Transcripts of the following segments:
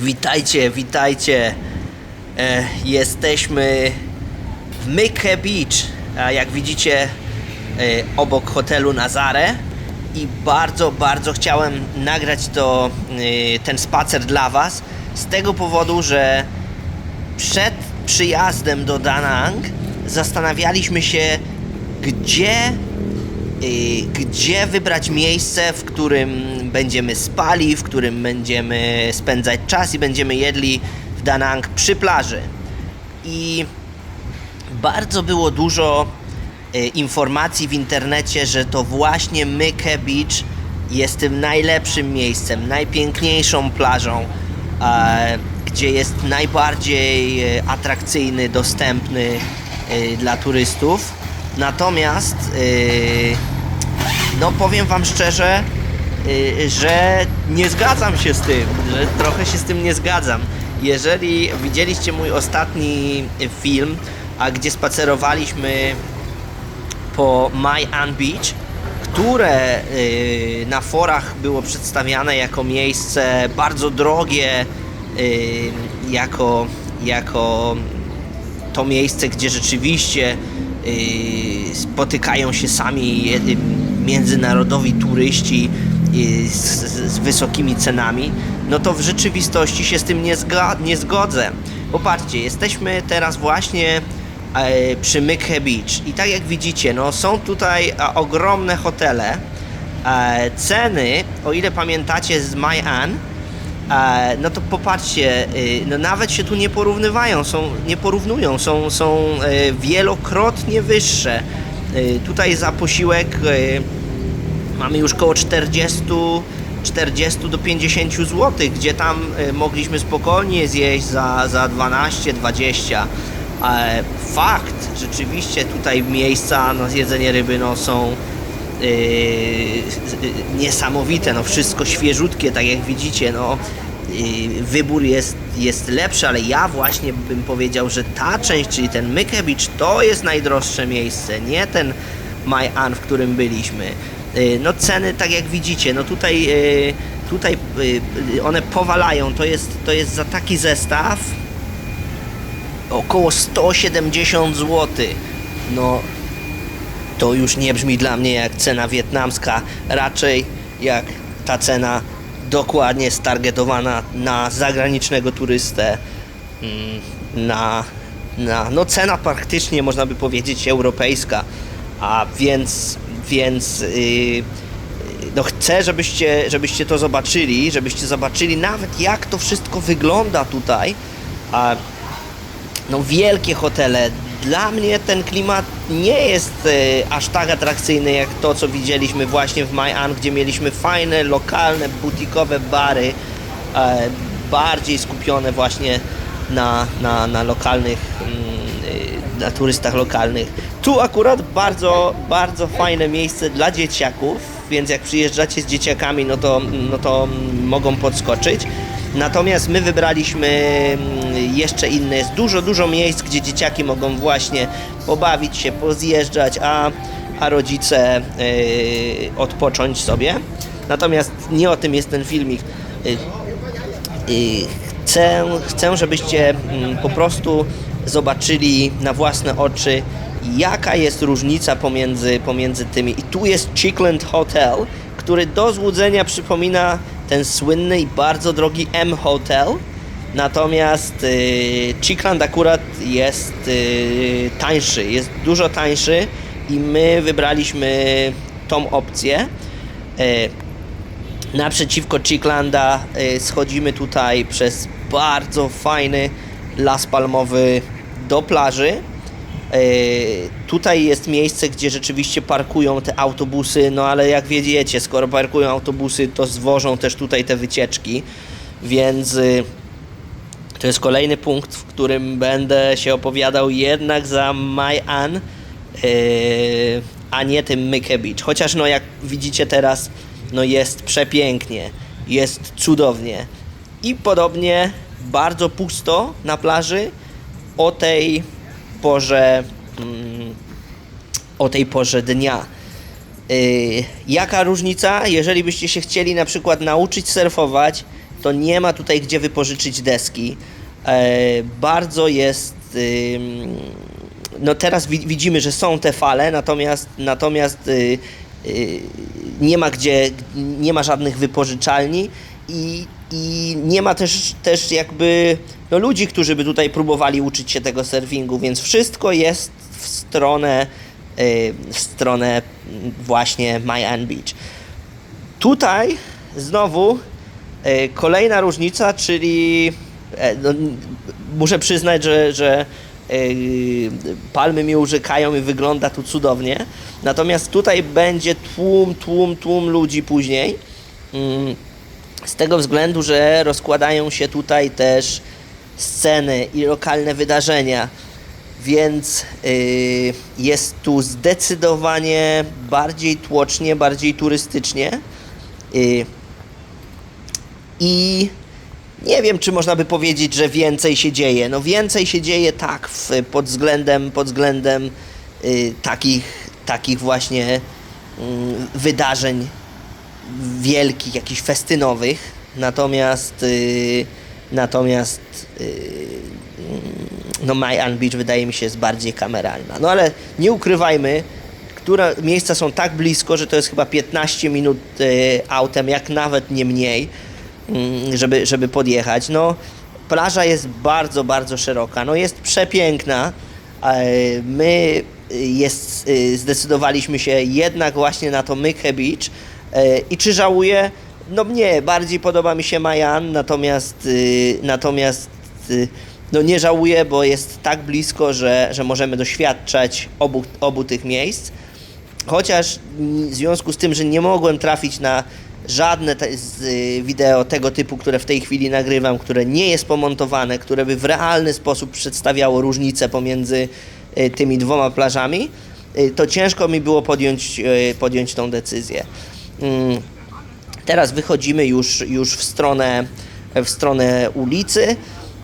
Witajcie, witajcie. E, jesteśmy w Myke Beach, a jak widzicie e, obok hotelu Nazare i bardzo, bardzo chciałem nagrać to, e, ten spacer dla Was z tego powodu, że przed przyjazdem do Danang zastanawialiśmy się, gdzie, gdzie wybrać miejsce, w którym będziemy spali, w którym będziemy spędzać czas i będziemy jedli w Danang przy plaży. I bardzo było dużo y, informacji w internecie, że to właśnie Myke Beach jest tym najlepszym miejscem, najpiękniejszą plażą, e, gdzie jest najbardziej e, atrakcyjny, dostępny e, dla turystów. Natomiast, e, no powiem Wam szczerze, y, że nie zgadzam się z tym, że trochę się z tym nie zgadzam. Jeżeli widzieliście mój ostatni film, a gdzie spacerowaliśmy po My Ann Beach, które y, na forach było przedstawiane jako miejsce bardzo drogie, y, jako, jako to miejsce, gdzie rzeczywiście y, spotykają się sami y, międzynarodowi turyści y, z, wysokimi cenami, no to w rzeczywistości się z tym nie, zga- nie zgodzę. Popatrzcie, jesteśmy teraz właśnie e, przy Myke Beach i tak jak widzicie, no są tutaj ogromne hotele. E, ceny, o ile pamiętacie z E, no to popatrzcie, y, no nawet się tu nie porównywają, są, nie porównują, są, są e, wielokrotnie wyższe. Y, Tutaj za posiłek y, mamy już koło 40, 40 do 50 zł, gdzie tam y, mogliśmy spokojnie zjeść za, za 12, 20. E, Fakt, rzeczywiście tutaj miejsca na zjedzenie ryby no, są niesamowite, no wszystko świeżutkie, tak jak widzicie, no yy, wybór jest, jest lepszy, ale ja właśnie bym powiedział, że ta część, czyli ten Myke Beach, to jest najdroższe miejsce, nie ten Ann, w którym byliśmy. No ceny, tak jak widzicie, no tutaj, tutaj one powalają, to jest, to jest za taki zestaw około 170 zł. No to już nie brzmi dla mnie jak cena wietnamska, raczej jak ta cena dokładnie stargetowana na zagranicznego turystę, mm, na, na no cena praktycznie można by powiedzieć europejska, a więc, więc yy, no chcę, żebyście, żebyście to zobaczyli, żebyście zobaczyli nawet jak to wszystko wygląda tutaj, a no wielkie hotele. Dla mnie ten klimat nie jest e, aż tak atrakcyjny jak to, co widzieliśmy właśnie w My Ann, gdzie mieliśmy fajne, lokalne, butikowe bary, e, bardziej skupione właśnie na, na, na lokalnych, mm, e, na turystach lokalnych. Tu akurat bardzo, bardzo fajne miejsce dla dzieciaków, więc jak przyjeżdżacie z dzieciakami, no to, no to mogą podskoczyć. Natomiast my wybraliśmy mm, jeszcze inne, jest dużo, dużo miejsc, gdzie dzieciaki mogą właśnie pobawić się, pozjeżdżać, a, a rodzice yy, odpocząć sobie. Natomiast nie o tym jest ten filmik. Yy, yy, chcę, chcę, żebyście mm, po prostu zobaczyli na własne oczy, jaka jest różnica pomiędzy, pomiędzy tymi. I tu jest Chickland Hotel, który do złudzenia przypomina ten słynny i bardzo drogi M Hotel. Natomiast y, Chickland akurat jest y, tańszy, jest dużo tańszy i my wybraliśmy tą opcję. Y, Naprzeciwko Chicklanda y, schodzimy tutaj przez bardzo fajny las palmowy do plaży. Y, Tutaj jest miejsce, gdzie rzeczywiście parkują te autobusy, no ale jak wiedziecie, skoro parkują autobusy, to zwożą też tutaj te wycieczki, więc y, to jest kolejny punkt, w którym będę się opowiadał jednak za Ann, yy, a nie tym Myke Beach. Chociaż no jak widzicie teraz, no jest przepięknie, jest cudownie. I podobnie bardzo pusto na plaży o tej porze, mm, o tej porze dnia. Yy, jaka różnica, jeżeli byście się chcieli na przykład nauczyć surfować to nie ma tutaj gdzie wypożyczyć deski. E, bardzo jest. no teraz wi- widzimy, że są te fale, natomiast, natomiast y, y, nie ma gdzie, nie ma żadnych wypożyczalni i, i nie ma też, też jakby no, ludzi, którzy by tutaj próbowali uczyć się tego surfingu, więc wszystko jest w stronę, y, w stronę właśnie Mayan Beach. Tutaj znowu e, kolejna różnica, czyli e, no, muszę przyznać, że, że e, palmy mi urzekają i wygląda tu cudownie. Natomiast tutaj będzie tłum, tłum, tłum ludzi później. Z tego względu, że rozkładają się tutaj też sceny i lokalne wydarzenia. Więc y, jest tu zdecydowanie bardziej tłocznie, bardziej turystycznie. Y, I nie wiem, czy można by powiedzieć, że więcej się dzieje. No więcej się dzieje tak w, pod względem, pod względem y, takich, takich właśnie mm, wydarzeń wielkich, jakichś festynowych. Natomiast y, natomiast y, no Mayan Beach wydaje mi się jest bardziej kameralna. No ale nie ukrywajmy, które miejsca są tak blisko, że to jest chyba 15 minut y, autem, jak nawet nie mniej, mm, żeby, żeby podjechać. No plaża jest bardzo, bardzo szeroka. No jest przepiękna. E, My y, jest, y, zdecydowaliśmy się jednak właśnie na to Myke Beach. E, I czy żałuję? No nie, bardziej podoba mi się Mayan, natomiast, y, natomiast y, no nie żałuję, bo jest tak blisko, że, że możemy doświadczać obu, obu tych miejsc. Chociaż w związku z tym, że nie mogłem trafić na żadne te, z y, wideo tego typu, które w tej chwili nagrywam, które nie jest pomontowane, które by w realny sposób przedstawiało różnice pomiędzy tymi dwoma plażami, to ciężko mi było podjąć, podjąć tą decyzję. Mm, Teraz wychodzimy już, już w, stronę, w stronę ulicy.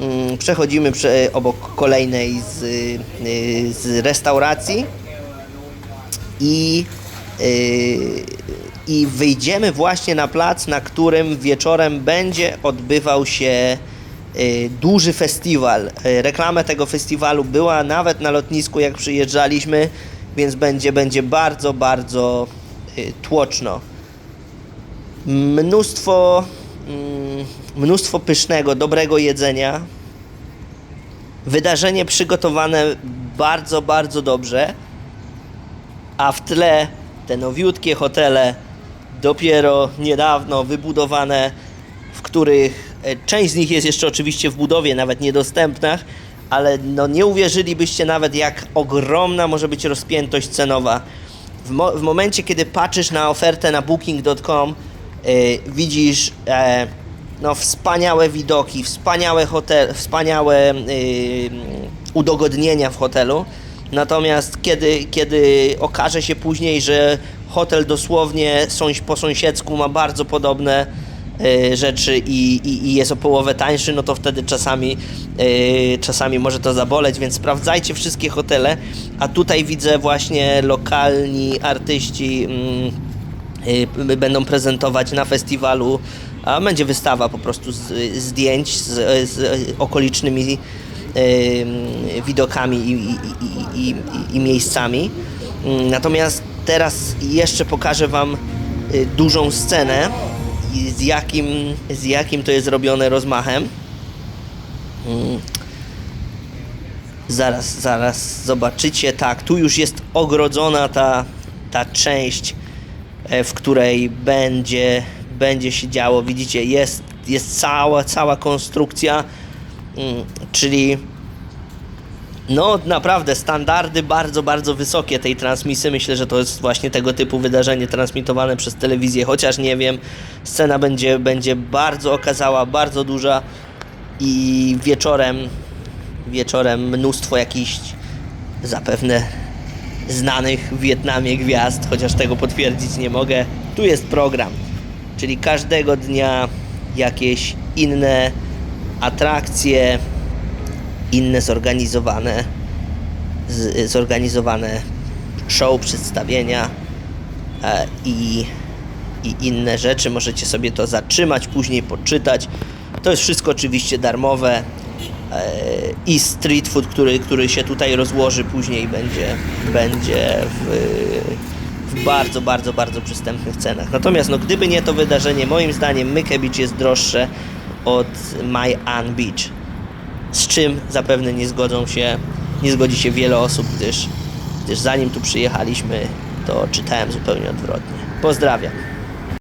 Mm, Przechodzimy prze, obok kolejnej z, y, z restauracji i, y, i wyjdziemy właśnie na plac, na którym wieczorem będzie odbywał się y, duży festiwal. Reklamę tego festiwalu była nawet na lotnisku, jak przyjeżdżaliśmy, więc będzie, będzie bardzo, bardzo tłoczno mnóstwo, mm, mnóstwo pysznego, dobrego jedzenia. Wydarzenie przygotowane bardzo, bardzo dobrze, a w tle te nowiutkie hotele, dopiero niedawno wybudowane, w których e, część z nich jest jeszcze oczywiście w budowie, nawet niedostępna, ale no nie uwierzylibyście nawet, jak ogromna może być rozpiętość cenowa. W, mo- w momencie, kiedy patrzysz na ofertę na booking.com, widzisz e, no, wspaniałe widoki, wspaniałe, hotel, wspaniałe y, udogodnienia w hotelu. Natomiast kiedy, kiedy okaże się później, że hotel dosłownie sąś, po sąsiedzku ma bardzo podobne rzeczy i, i, i jest o połowę tańszy, no to wtedy czasami, czasami może to zaboleć, więc sprawdzajcie wszystkie hotele. A tutaj widzę właśnie lokalni artyści. Mm, będą prezentować na festiwalu, a będzie wystawa po prostu z, zdjęć z, z okolicznymi y, widokami i, i, i, i, i miejscami. Mm, Natomiast teraz jeszcze pokażę Wam y, dużą scenę i z jakim, z jakim to jest robione rozmachem. Mm. Zaraz, zaraz zobaczycie. Tak, tu już jest ogrodzona ta, ta część, w której będzie, będzie się działo. Widzicie, jest, jest cała, cała konstrukcja, mm, czyli no naprawdę standardy bardzo, bardzo wysokie tej transmisji. Myślę, że to jest właśnie tego typu wydarzenie transmitowane przez telewizję, chociaż nie wiem, scena będzie, będzie bardzo okazała, bardzo duża i wieczorem wieczorem mnóstwo jakichś zapewne znanych w Wietnamie gwiazd, chociaż tego potwierdzić nie mogę. Tu jest program, czyli każdego dnia jakieś inne atrakcje, inne zorganizowane, zorganizowane show, przedstawienia e, i, i inne rzeczy. Możecie sobie to zatrzymać, później poczytać. To jest wszystko oczywiście darmowe. E, I street food, który, który się tutaj rozłoży później będzie, będzie w, w bardzo, bardzo, bardzo przystępnych cenach. Natomiast no, gdyby nie to wydarzenie, moim zdaniem Myke Beach jest droższe od My An Beach. Z czym zapewne nie zgodzą się, nie zgodzi się wiele osób, gdyż, gdyż zanim tu przyjechaliśmy, to czytałem zupełnie odwrotnie. Pozdrawiam.